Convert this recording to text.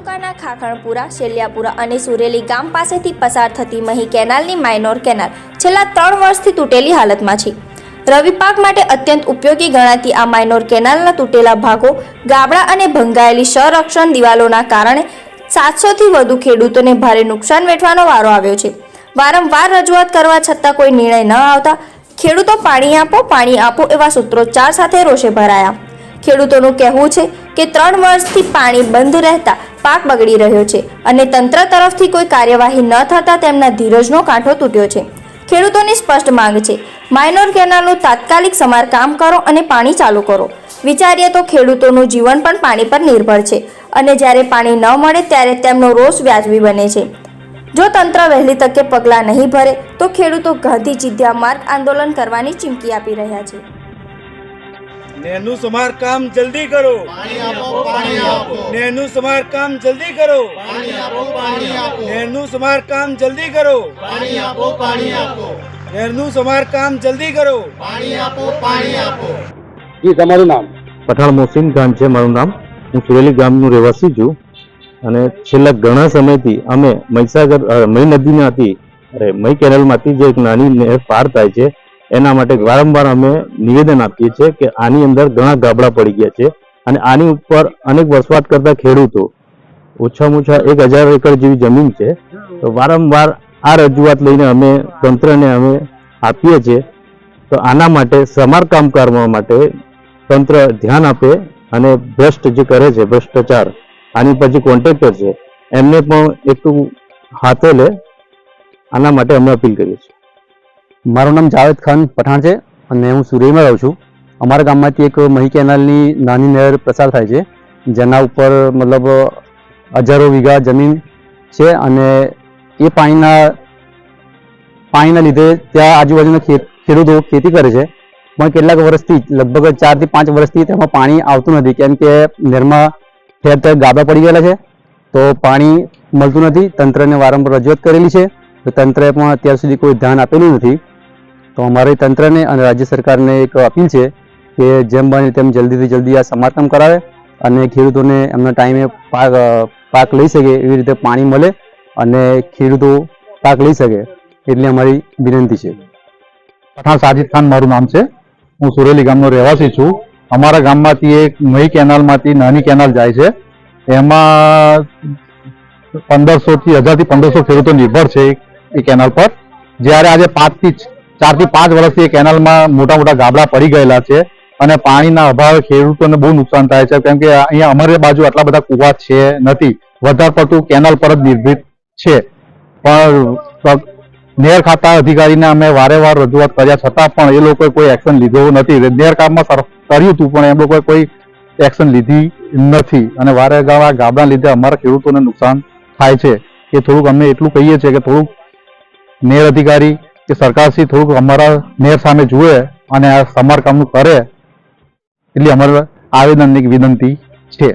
તાલુકાના ખાખણપુરા, શેલિયાપુરા અને સુરેલી ગામ પાસેથી પસાર થતી મહી કેનાલની માઇનોર કેનાલ છેલ્લા ત્રણ વર્ષથી તૂટેલી હાલતમાં છે. રવિ પાક માટે અત્યંત ઉપયોગી ગણાતી આ માઇનોર કેનાલના તૂટેલા ભાગો ગાબડા અને ભંગાયેલી સંરક્ષણ દિવાલોના કારણે સાતસોથી વધુ ખેડૂતોને ભારે નુકસાન વેઠવાનો વારો આવ્યો છે. વારંવાર રજૂઆત કરવા છતાં કોઈ નિર્ણય ન આવતા ખેડૂતો પાણી આપો પાણી આપો એવા સૂત્રોચ્ચાર સાથે રોષે ભરાયા. ખેડૂતોનું કહેવું છે કે ત્રણ વર્ષથી પાણી બંધ રહેતા પાક બગડી રહ્યો છે અને તંત્ર તરફથી કોઈ કાર્યવાહી ન થતાં તેમના ધીરજનો કાંઠો તૂટ્યો છે. ખેડૂતોની સ્પષ્ટ માંગ છે, માઇનોર કેનાલનું તાત્કાલિક સમારકામ કરો અને પાણી ચાલુ કરો. વિચારીએ તો ખેડૂતોનું જીવન પણ પાણી પર નિર્ભર છે અને જ્યારે પાણી ન મળે ત્યારે તેમનો રોષ વ્યાજબી બને છે. જો તંત્ર વહેલી તકે પગલાં નહીં ભરે, તો ખેડૂતો ગાંધી ચિંધ્યા માર્ગ આંદોલન કરવાની ચીમકી આપી રહ્યા છે. નેનું સમારકામ જલ્દી કરો. પાણી આપો પાણી આપો. નેનું સમારકામ જલ્દી કરો. પાણી આપો પાણી આપો. નેનું સમારકામ જલ્દી કરો. પાણી આપો પાણી આપો. નેનું સમારકામ જલ્દી કરો. પાણી આપો પાણી આપો. જી તમારું નામ? પઠાણ મોહસિન ખાન છે મારું નામ. હું સુરેલી ગામનું રહેવાસી છું. અને છેલ્લા ઘણા સમયથી અમે મહીસાગર મહી નદીમાંથી અરે મહી કેનાલમાંથી જે એક નાની નહેર પાર થાય છે એના માટે વારંવાર અમે નિવેદન આપીએ છીએ કે આની અંદર ઘણા ગાબડા પડી ગયા છે અને આની ઉપર અનેક વસવાટ કરતા ખેડૂતો ઓછામાં ઓછા એક હજાર એકર જેવી જમીન છે. તો વારંવાર આ રજૂઆત લઈને અમે તંત્રને અમે આપીએ છીએ. તો આના માટે સમારકામ કરવા માટે તંત્ર ધ્યાન આપે અને ભ્રષ્ટ જે કરે છે, ભ્રષ્ટાચાર, આની જે કોન્ટ્રાક્ટર છે, એમને પણ એટલું હાથે લે. આના માટે અમે અપીલ કરીએ છીએ. મારું નામ જાવેદ ખાન પઠાણ છે અને હું સુરેમાં રહું છું. અમારા ગામમાંથી એક મહી કેનાલની નાની નહેર પસાર થાય છે, જેના ઉપર મતલબ હજારો વીઘા જમીન છે અને એ પાણીના પાણીના લીધે ત્યાં આજુબાજુના ખેડૂતો ખેતી કરે છે. પણ કેટલાક વર્ષથી, લગભગ ચારથી પાંચ વર્ષથી તેમાં પાણી આવતું નથી, કેમ કે નહેરમાં ઠેર ઠેર ગાબા પડી ગયેલા છે. તો પાણી મળતું નથી, તંત્રને વારંવાર રજૂઆત કરેલી છે. તંત્રએ પણ અત્યાર સુધી કોઈ ધ્યાન આપેલું નથી. તો અમારી તંત્રને અને રાજ્ય સરકારને એક અપીલ છે કે જેમ બને તેમ જલ્દીથી જલ્દી આ સમારકામ કરાવે અને ખેડૂતોને એમના ટાઈમે પાક પાક લઈ શકે એવી રીતે પાણી મળે અને ખેડૂતો પાક લઈ શકે એટલી અમારી વિનંતી છે. પઠાણ સાજિદ ખાન મારું નામ છે. હું સુરેલી ગામનો રહેવાસી છું. અમારા ગામમાંથી એક મહી કેનાલમાંથી નાની કેનાલ જાય છે. એમાં પંદરસોથી, હજારથી પંદરસો ખેડૂતો નિર્ભર છે એ- કેનાલ પર. જ્યારે આજે પાંચ થી ચારથી પાંચ વર્ષથી એ કેનાલમાં મોટા મોટા ગાબડા પડી ગયેલા છે અને પાણીના અભાવે ખેડૂતોને બહુ નુકસાન થાય છે. કેમ કે અહીંયા અમારી બાજુ આટલા બધા કુવા છે નથી. વધારે પડતું કેનાલ પર જ નિર્ભિત છે. પણ નેર ખાતા અધિકારીને અમે વારે વાર રજૂઆત કર્યા છતાં પણ એ લોકોએ કોઈ એક્શન લીધો નથી. નેર કામમાં કર્યું હતું પણ એમ લોકોએ કોઈ એક્શન લીધી નથી. અને વારે ઘણા ગાબડા લીધે અમારા ખેડૂતોને નુકસાન થાય છે. એ થોડુંક અમે એટલું કહીએ છીએ કે થોડુંક નેર અધિકારી કે સરકારશ્રી થોડુંક અમારા મેયર સામે જુએ અને આ સમારકામનું કરે, એટલે અમારે આવેદનની વિનંતી છે.